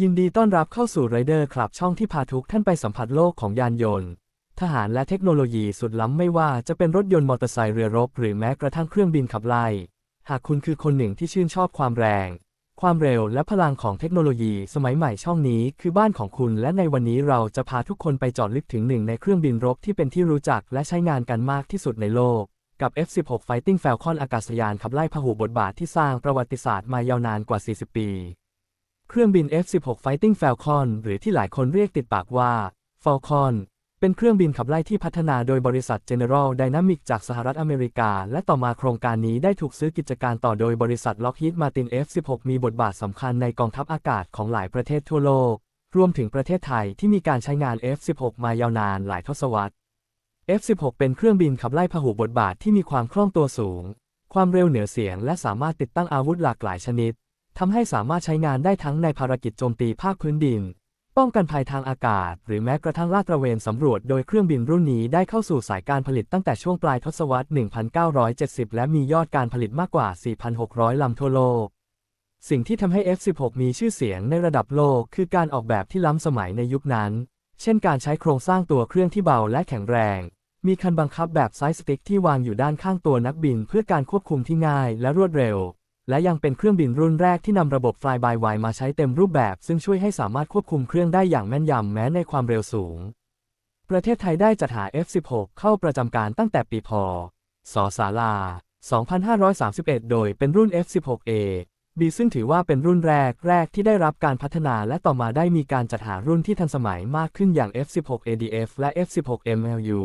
ยินดีต้อนรับเข้าสู่ไรเดอร์คลับช่องที่พาทุกท่านไปสัมผัสโลกของยานยนต์ ทหารและเทคโนโลยีสุดล้ำไม่ว่าจะเป็นรถยนต์มอเตอร์ไซค์เรือรบ หรือแม้กระทั่งเครื่องบินขับไล่ หากคุณคือคนหนึ่งที่ชื่นชอบความแรง ความเร็วและพลังของเทคโนโลยีสมัยใหม่ช่องนี้คือบ้านของคุณ และในวันนี้เราจะพาทุกคนไปจอดลึกถึงหนึ่งในเครื่องบินรบที่เป็นที่รู้จักและใช้งานกันมากที่สุดในโลก กับ F-16 Fighting Falcon อากาศยานขับไล่พหุบทบาทที่สร้างประวัติศาสตร์มายาวนานกว่า 40 ปี เครื่องบิน F-16 Fighting Falcon หรือที่หลายคนเรียกติดปากว่า Falcon เป็นเครื่องบินขับไล่ที่พัฒนาโดยบริษัท General Dynamics จากสหรัฐอเมริกา และต่อมาโครงการนี้ได้ถูกซื้อกิจการต่อโดยบริษัท Lockheed Martin F-16 มีบทบาทสำคัญในกองทัพอากาศของหลายประเทศทั่วโลก รวมถึงประเทศไทยที่มีการใช้งาน F-16 มายาวนานหลายทศวรรษ F-16 เป็นเครื่องบินขับไล่พหุบทบาทที่มีความคล่องตัวสูง ความเร็วเหนือเสียง และสามารถติดตั้งอาวุธหลากหลายชนิด ทำให้สามารถใช้งานได้ทั้งในภารกิจโจมตีภาคพื้นดิน ป้องกันภัยทางอากาศ หรือแม้กระทั่งลาดตระเวนสำรวจโดยเครื่องบินรุ่นนี้ได้เข้าสู่สายการผลิตตั้งแต่ช่วงปลายทศวรรษ 1970 และมียอดการผลิตมากกว่า 4,600 ลำทั่วโลก สิ่งที่ทำให้ F-16 มีชื่อเสียงในระดับโลก คือการออกแบบที่ล้ำสมัยในยุคนั้น เช่นการใช้โครงสร้างตัวเครื่องที่เบาและแข็งแรงมีคันบังคับแบบไซส์สติ๊กที่วางอยู่ด้านข้างตัวนักบินเพื่อการควบคุมที่ง่ายและรวดเร็ว และยังเป็นเครื่องบินรุ่นแรกที่นำระบบ Fly by Wire มาใช้เต็มรูปแบบ ซึ่งช่วยให้สามารถควบคุมเครื่องได้อย่างแม่นยำแม้ในความเร็วสูง ประเทศไทยได้จัดหา F-16 เข้าประจำการตั้งแต่ปีพ.ศศาลา 2531 โดยเป็นรุ่น F-16A B ซึ่งถือว่าเป็นรุ่นแรกแรกที่ได้รับการพัฒนาและต่อมาได้มีการจัดหารุ่นที่ทันสมัยมากขึ้นอย่าง F-16ADF และ F-16MLU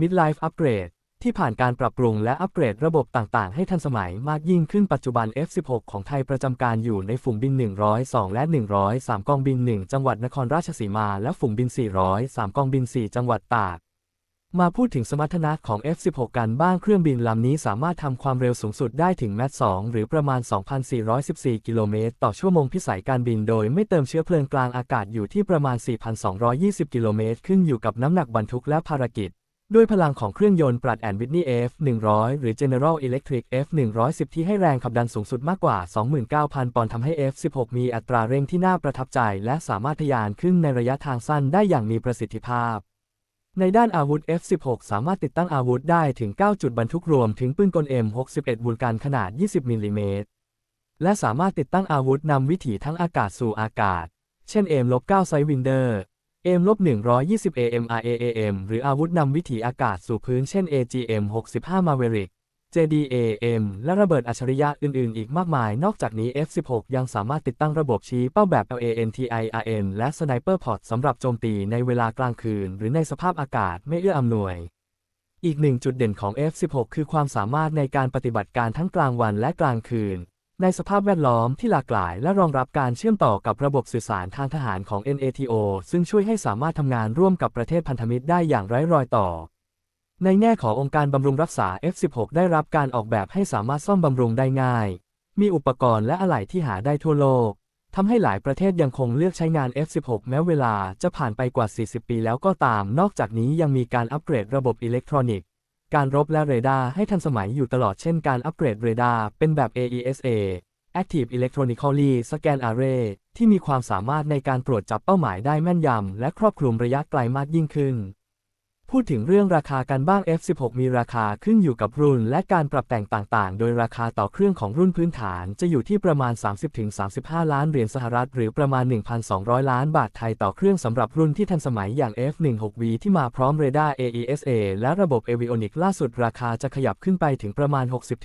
Midlife Upgrade ที่ผ่านการปรับปรุงและอัปเกรดระบบต่างๆ ให้ทันสมัยมากยิ่งขึ้นปัจจุบัน F-16 ของไทยประจำการอยู่ในฝูงบิน 102 และ 103 กองบิน 1 จังหวัดนครราชสีมา และฝูงบิน 403 กองบิน 4 จังหวัดตาก มาพูดถึงสมรรถนะของ F-16 กันบ้างเครื่องบินลำนี้สามารถทำความเร็วสูงสุดได้ถึงแมต2หรือประมาณ 2,414 กิโลเมตรต่อชั่วโมงพิสัยการบินโดยไม่เติมเชื้อเพลิงกลางอากาศอยู่ที่ประมาณ 4,220 กิโลเมตรขึ้นอยู่กับน้ำหนักบรรทุกและภารกิจ ด้วยพลังของเครื่องยนต์ปรัดแอนวิทนี F100 หรือ General Electric F110 ที่ให้แรงขับดันสูงสุดมากกว่า 29,000 ปอนด์ทำให้ F16 มีอัตราเร่งที่น่าประทับใจ และสามารถทะยานขึ้นในระยะทางสั้นได้อย่างมีประสิทธิภาพ ในด้านอาวุธ F16 สามารถติดตั้งอาวุธได้ถึง 9 จุดบรรทุกรวมถึงปืนกล M61 บูลการขนาด 20มิลลิเมตรและสามารถติดตั้งอาวุธนำวิถีทั้งอากาศสู่อากาศ เช่น M-9 Sidewinder M-120 AMRAAM หรืออาวุธนำวิถีอากาศสู่พื้นเช่น AGM-65 Maverick JDAM และระเบิดอัจฉริยะอื่น ๆ อีกมากมาย นอกจากนี้ F16 ยังสามารถติดตั้งระบบชี้เป้าแบบ LANTIRN และ Sniper Pod สำหรับโจมตีในเวลากลางคืน หรือในสภาพอากาศไม่เอื้ออำนวย อีกหนึ่งจุดเด่นของ F16 คือความสามารถในการปฏิบัติการทั้งกลางวันและกลางคืน ในสภาพแวดล้อมที่หลากหลายและรองรับการเชื่อมต่อกับระบบสื่อสารทางทหารของ NATO ซึ่งช่วยให้สามารถทำงานร่วมกับประเทศพันธมิตรได้อย่างไร้รอยต่อ ในแง่ขององค์การบำรุงรักษา F16 ได้รับการออกแบบให้สามารถซ่อมบำรุงได้ง่าย มีอุปกรณ์และอะไหล่ที่หาได้ทั่วโลกทำให้หลายประเทศยังคงเลือกใช้งาน F16 แม้เวลาจะผ่านไปกว่า 40 ปีแล้วก็ตาม นอกจากนี้ยังมีการอัปเกรดระบบอิเล็กทรอนิกส์ การรบและเรดาร์ให้ทันสมัยอยู่ตลอดเช่นการอัปเกรดเรดาร์เป็นแบบ AESA Active Electronically Scan Array ที่มีความสามารถในการตรวจจับเป้าหมายได้แม่นยำและครอบคลุมระยะไกลมากยิ่งขึ้น พูดถึงเรื่องราคากันบ้าง F16 มีราคาขึ้นอยู่กับรุ่น และการปรับแต่งต่างๆ โดยราคาต่อเครื่องของรุ่นพื้นฐาน จะอยู่ที่ประมาณ 30-35 ล้านเหรียญสหรัฐ หรือประมาณ 1,200 ล้านบาทไทยต่อเครื่องสำหรับรุ่นที่ทันสมัยอย่าง F16V ที่มาพร้อมเรดาร์ AESA และระบบ Avionics ล่าสุดราคาจะขยับขึ้นไปถึงประมาณ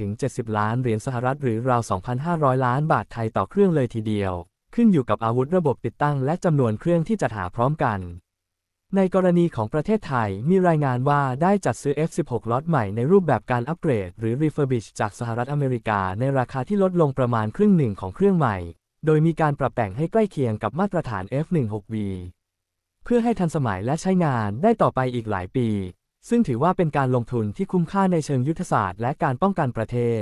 60-70 ล้านเหรียญสหรัฐ หรือราว 2,500 ล้านบาทไทยต่อเครื่องเลยทีเดียว ขึ้นอยู่กับอาวุธระบบติดตั้งและจำนวนเครื่องที่จัดหาพร้อมกัน ในกรณีของประเทศไทยมีรายงานว่าได้จัดซื้อ F16 ล็อตใหม่ในรูปแบบการอัปเกรด หรือ refurbish จากสหรัฐอเมริกาในราคาที่ลดลงประมาณครึ่งหนึ่งของเครื่องใหม่ โดยมีการปรับแต่งให้ใกล้เคียงกับมาตรฐาน F16V เพื่อให้ทันสมัยและใช้งานได้ต่อไปอีกหลายปี ซึ่งถือว่าเป็นการลงทุนที่คุ้มค่าในเชิงยุทธศาสตร์และการป้องกันประเทศ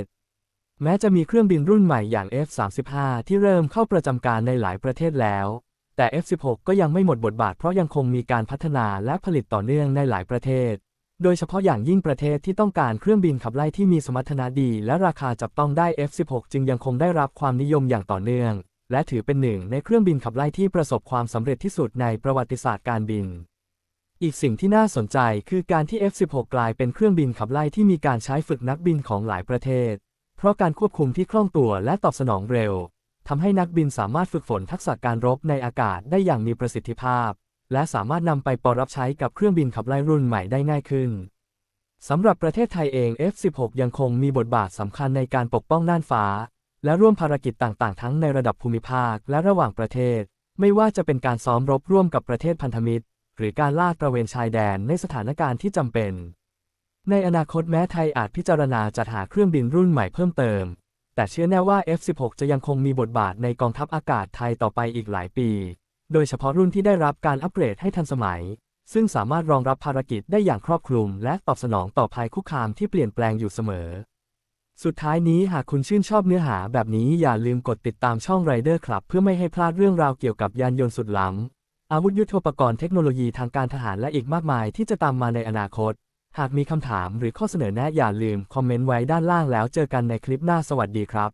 แม้จะมีเครื่องบินรุ่นใหม่อย่าง F35 ที่เริ่มเข้าประจำการในหลายประเทศแล้ว แต่ F16 ก็ยังไม่หมดบทบาทเพราะยังคงมีการพัฒนาและผลิตต่อเนื่องในหลายประเทศ โดยเฉพาะอย่างยิ่งประเทศที่ต้องการเครื่องบินขับไล่ที่มีสมรรถนะดี และราคาจับต้องได้ F16 จึงยังคงได้รับความนิยมอย่างต่อเนื่อง และถือเป็นหนึ่งในเครื่องบินขับไล่ที่ประสบความสำเร็จที่สุดในประวัติศาสตร์การบิน อีกสิ่งที่น่าสนใจคือการที่ F-16 กลายเป็นเครื่องบินขับไล่ที่มีการใช้ฝึกนักบินของหลายประเทศ เพราะการควบคุมที่คล่องตัวและตอบสนองเร็ว ทำให้นักบินสามารถฝึกฝนทักษะการรบในอากาศได้อย่างมีประสิทธิภาพ และสามารถนำไปปรับใช้กับเครื่องบินขับไล่รุ่นใหม่ได้ง่ายขึ้นสำหรับประเทศไทยเอง F-16 ยังคงมีบทบาทสำคัญในการปกป้องน่านฟ้า และร่วมภารกิจต่างๆ ทั้งในระดับภูมิภาคและระหว่างประเทศ ไม่ว่าจะเป็นการซ้อมรบร่วมกับประเทศพันธมิตร หรือการลาดตระเวนชายแดนในสถานการณ์ที่จำเป็น ในอนาคตแม้ไทยอาจพิจารณาจัดหาเครื่องบินรุ่นใหม่เพิ่มเติม แต่เชื่อแน่ว่า F-16 จะยังคงมีบทบาทในกองทัพอากาศไทยต่อไปอีกหลายปี โดยเฉพาะรุ่นที่ได้รับการอัปเกรดให้ทันสมัย ซึ่งสามารถรองรับภารกิจได้อย่างครอบคลุม และตอบสนองต่อภัยคุกคามที่เปลี่ยนแปลงอยู่เสมอ สุดท้ายนี้หากคุณชื่นชอบเนื้อหาแบบนี้อย่าลืมกดติดตามช่อง Rider Club เพื่อไม่ให้พลาดเรื่องราวเกี่ยวกับยานยนต์สุดล้ำอาวุธยุทโธปกรณ์เทคโนโลยีทางการทหารและอีกมากมายที่จะตามมาในอนาคต หากมีคำถามหรือข้อเสนอแนะอย่าลืมคอมเมนต์ไว้ด้านล่างแล้วเจอกันในคลิปหน้าสวัสดีครับ